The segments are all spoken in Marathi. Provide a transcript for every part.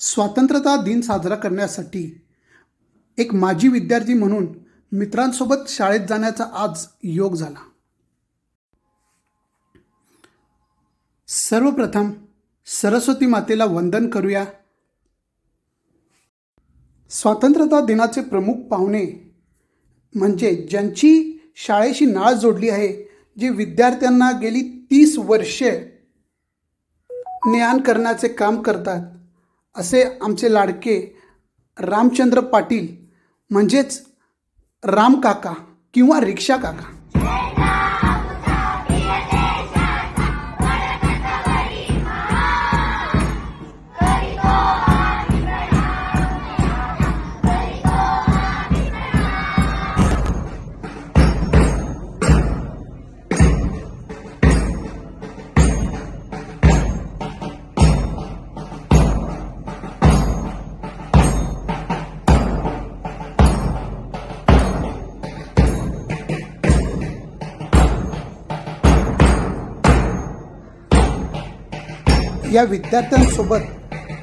स्वातंत्र्यता दिन साजरा करण्यासाठी एक माजी विद्यार्थी म्हणून मित्रांसोबत शाळेत जाण्याचा आज योग झाला. सर्वप्रथम सरस्वती मातेला वंदन करूया. स्वातंत्र्यता दिनाचे प्रमुख पाहुणे म्हणजे ज्यांची शाळेशी नाळ जोडली आहे जे विद्यार्थ्यांना गेली तीस वर्षे ज्ञान करण्याचे काम करतात असे आमचे लाडके रामचंद्र पाटील म्हणजेच राम काका किंवा रिक्षा काका. या विद्यार्थ्यांसोबत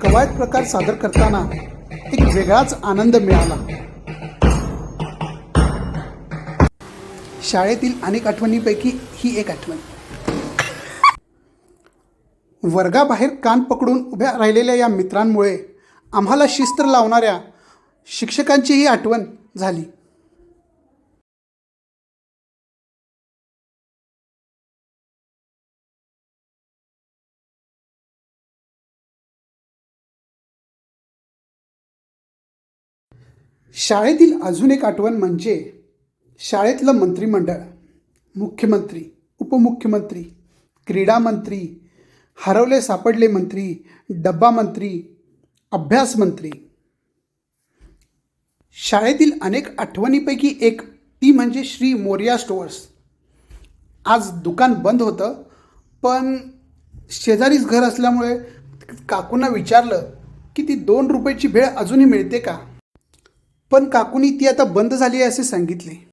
कवायत प्रकार सादर करताना एक वेगळाच आनंद मिळाला. शाळेतील अनेक आठवणींपैकी ही एक आठवण. वर्गाबाहेर कान पकडून उभ्या राहिलेल्या या मित्रांमुळे आम्हाला शिस्त लावणाऱ्या शिक्षकांचीही आठवण झाली. शाळेतील अजून एक आठवण म्हणजे शाळेतलं मंत्रिमंडळ मुख्यमंत्री उपमुख्यमंत्री क्रीडा मंत्री हरवले सापडले मंत्री डब्बा मंत्री अभ्यास मंत्री. शाळेतील अनेक आठवणीपैकी एक ती म्हणजे श्री मोरिया स्टोअर्स. आज दुकान बंद होतं पण शेजारीच घर असल्यामुळे काकूंना विचारलं की ती दोन रुपयाची भेळ अजूनही मिळते का? पण काकूनी ती आता बंद झाली आहे असे सांगितले.